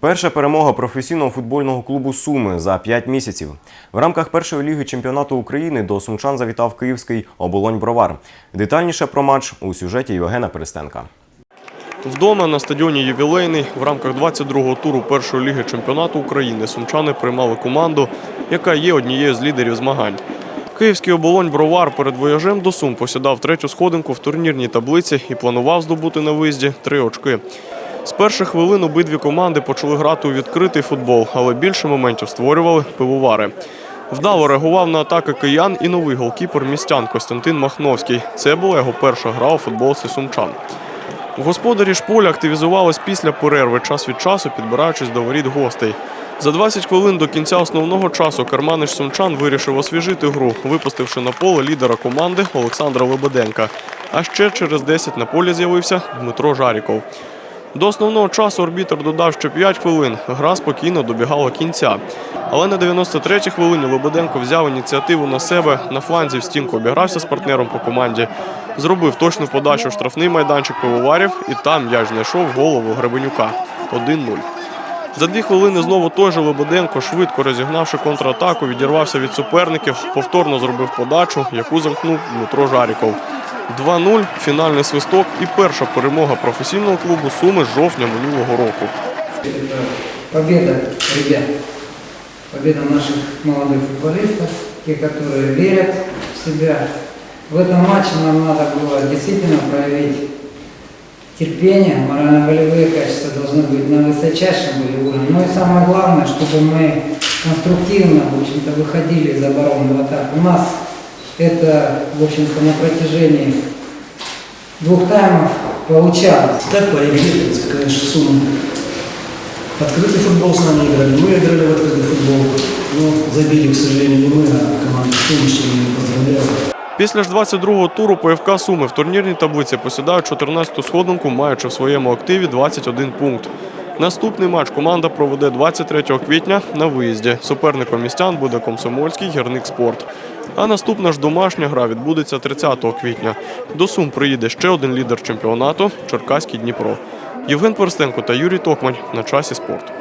Перша перемога професійного футбольного клубу Суми за 5 місяців. В рамках першої ліги чемпіонату України до сумчан завітав київський оболонь Бровар. Детальніше про матч у сюжеті Євгена Перестенка. Вдома на стадіоні Ювілейний в рамках 22-го туру першої ліги чемпіонату України сумчани приймали команду, яка є однією з лідерів змагань. Київський оболонь Бровар перед вояжем до Сум посідав третю сходинку в турнірній таблиці і планував здобути на виїзді три очки. З перших хвилин обидві команди почали грати у відкритий футбол, але більше моментів створювали пивовари. Вдало реагував на атаки киян і новий голкіпер містян Костянтин Махновський. Це була його перша гра у футболці сумчан. Господарі ж поля активізувались після перерви, час від часу підбираючись до воріт гостей. За 20 хвилин до кінця основного часу Карманич Сумчан вирішив освіжити гру, випустивши на поле лідера команди Олександра Лебеденка. А ще через 10 на полі з'явився Дмитро Жаріков. До основного часу арбітр додав ще 5 хвилин. Гра спокійно добігала кінця. Але на 93-й хвилині Лебеденко взяв ініціативу на себе. На фланзі в стінку обігрався з партнером по команді. Зробив точну подачу в штрафний майданчик пивоварів і там м'яч знайшов голову Гребенюка. 1-0. За дві хвилини знову той же Лебеденко, швидко розігнавши контратаку, відірвався від суперників, повторно зробив подачу, яку замкнув Дмитро Жаріков. 2-0, фінальний свисток і перша перемога професійного клубу Суми з жовтня минулого року. Это победа ребят, победа наших молодых футболистов, те, которые верят в себя. В этом матче нам надо было действительно проявить терпение, морально-волевые качества должны быть на высочайшем были уровне. Ну и самое главное, чтобы мы конструктивно, в общем-то, выходили из обороны в атаку. У нас это, в общем-то, на протяжении двух таймов получалось. Так по игре, конечно, сумма. Открытый футбол с нами играли, мы играли в открытый футбол. Но забили, к сожалению, не мы, а команда Сумы, что я поздравляю. Після ж 22-го туру ПФК Суми в турнірній таблиці посідають 14-ту сходинку, маючи в своєму активі 21 пункт. Наступний матч команда проведе 23 квітня на виїзді. Суперником містян буде комсомольський гірник спорт. А наступна ж домашня гра відбудеться 30 квітня. До Сум приїде ще один лідер чемпіонату Черкаський Дніпро. Євген Перстенко та Юрій Токмань на часі спорту.